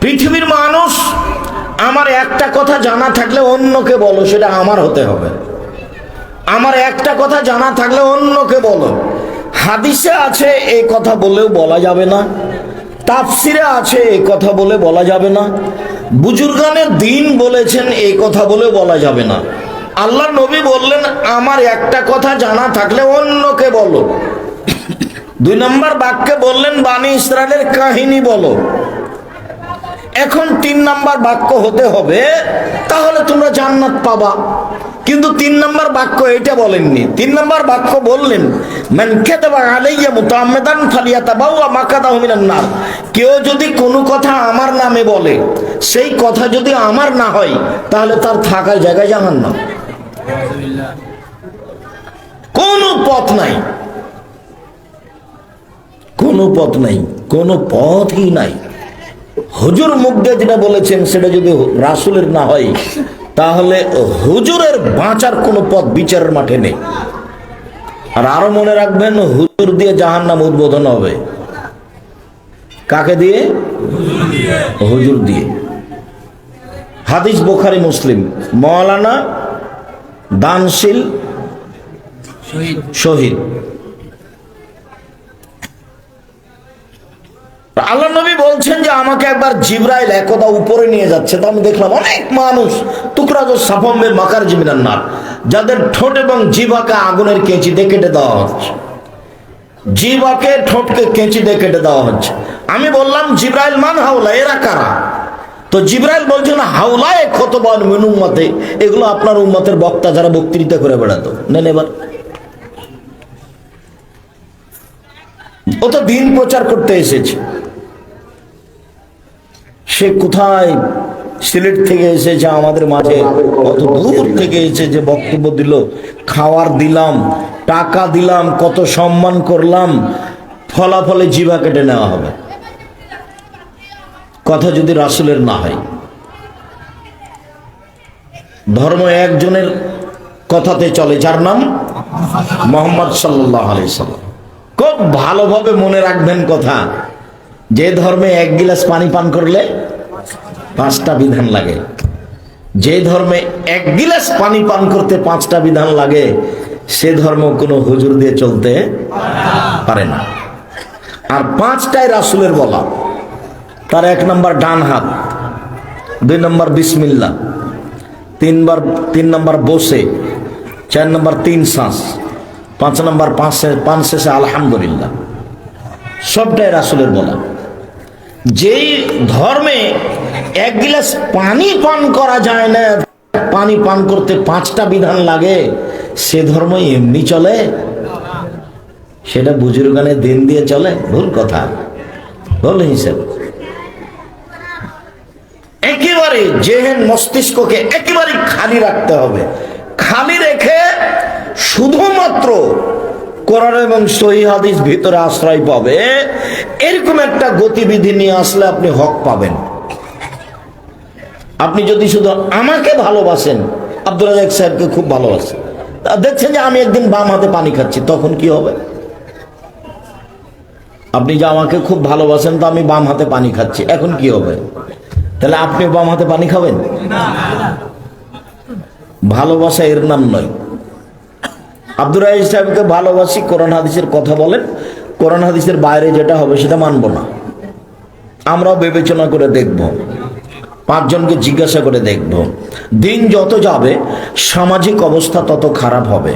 পৃথিবীর মানুষ, আমার একটা কথা জানা থাকলে অন্যকে বলো, সেটা আমার হতে হবে। আমার একটা কথা জানা থাকলে অন্যকে বলো। হাদিসে আছে এই কথা বলেও বলা যাবে না। তাফসিরে আছে এই কথা বলে বলা যাবে না। বুজুর্গানের দিন বলেছেন এই কথা বলে বলা যাবে না। আল্লাহ নবী বললেন, আমার একটা কথা জানা থাকলে অন্যকে বলো। দুই নম্বর বাক্যে বললেন বাণী ইসরায়েলের কাহিনী বলো। এখন তিন নাম্বার বাক্য হতে হবে, তাহলে তোমরা জান্নাত পাবা। কিন্তু তিন নাম্বার বাক্য এটা বলেননি। তিন নাম্বার বাক্য বললেন কেউ যদি কোনো কথা আমার নামে বলে, সেই কথা যদি আমার না হয়, তাহলে তার থাকার জায়গায় জাহান্নাম। কোনো পথ নাই। কোনো পথ নাই, কোনো পথই নাই। হুজুর মুখ দিয়ে যেটা বলেছেন, সেটা যদি রাসুলের না হয়, তাহলে হুজুরের বাঁচার কোনো পথ বিচারের মাঠে নেই। আর আরও মনে রাখবেন, হুজুর দিয়ে জাহান নাম উদ্বোধন হবে। কাকে দিয়ে? হুজুর দিয়ে। হাদিস বোখারি, মুসলিম। মৌলানা দানশীল শহীদ। আল্লাহ নবী বলছেন যে আমাকে একবার জিব্রাইল একদা উপরে নিয়ে যাচ্ছে। তো আমি দেখলাম অনেক মানুষ, টুকরাজ সাফম্বের মাকার জিমিনার নার, যাদের ঠোঁট এবং জিভাকে আগুনের কেঁচি দিয়ে কেটে দেওয়া হচ্ছে। জিভাকে ঠোঁটকে কেঁচি দিয়ে কেটে দেওয়া হচ্ছে। আমি বললাম, জিব্রাইল মান হাওলা, এরা কারা? তো জিব্রাইল বলছেন হাওলায় খতবান মিন উম্মতে, এগুলো আপনার উম্মতের বক্তা যারা বক্তৃতা করে বেড়াতো। নেন এবার। ও তো দিন প্রচার করতে এসেছে। সে কোথায়? সিলেট থেকে এসেছে আমাদের মাঝে। কত দূর থেকে এসে যে বক্তব্য দিল। খাওয়ার দিলাম, টাকা দিলাম, কত সম্মান করলাম। ফলাফলে জিভা কেটে নেওয়া হবে। কথা যদি রাসুলের না হয়। ধর্ম একজনের কথাতে চলে, যার নাম মোহাম্মদ সাল্লাহ আলি সাল্লাম। খুব ভালোভাবে মনে রাখবেন কথা। যে ধর্মে এক গিলাস পানি পান করলে পাঁচটা বিধান লাগে। যে ধর্মে এক গিলাস পানি পান করতে পাঁচটা বিধান লাগে, সে ধর্ম কোনো হুজুর দিয়ে চলতে পারে না। আর পাঁচটাই রাসুলের বলা। তার এক নম্বর ডান হাত, দুই নম্বর বিসমিল্লা তিনবার তিন নম্বর বসে, চার নম্বর তিন শ্বাস, পাঁচ নম্বর পাঁচ পাঁচ শেষে আলহামদুলিল্লাহ। সবটাই রাসুলের বলা। যেই ধর্মে এক গিলাস পানি পান করা যায় না। পানি পান করতে পাঁচটা বিধান লাগে। সে ধর্ম এমনি চলে। সেটা বুজুর্গানে দিন দিয়ে চলে। ভুল কথা। ভুল হিসেব। একেবারে জেহেন মস্তিষ্ককে একেবারে খালি রাখতে হবে। খালি রেখে শুধুমাত্র কোরআন এবং সহি হাদিস ভিতরে আশ্রয় পাবে। এরকম একটা গতিবিধি নিয়ে আসলে আপনি হক পাবেন। আপনি যদি শুধু আমাকে ভালোবাসেন আব্দুল রাজাক সাহেবকে খুব ভালোবাসেন। দেখছেন যে আমি একদিন বাম হাতে পানি খাচ্ছি, তখন কি হবে? আপনি যে আমাকে খুব ভালোবাসেন, তো আমি বাম হাতে পানি খাচ্ছি, এখন কি হবে? তাহলে আপনি বাম হাতে পানি খাবেন? ভালোবাসা এর নাম নয়। আব্দুর রাহিজ সাহেবকে ভালোবাসি, কোরআন হাদিসের কথা বলেন। কোরআন হাদিসের বাইরে যেটা হবে সেটা মানব না। আমরাও বিবেচনা করে দেখব। পাঁচজনকে জিজ্ঞাসা করে দেখব। দিন যত যাবে সামাজিক অবস্থা তত খারাপ হবে।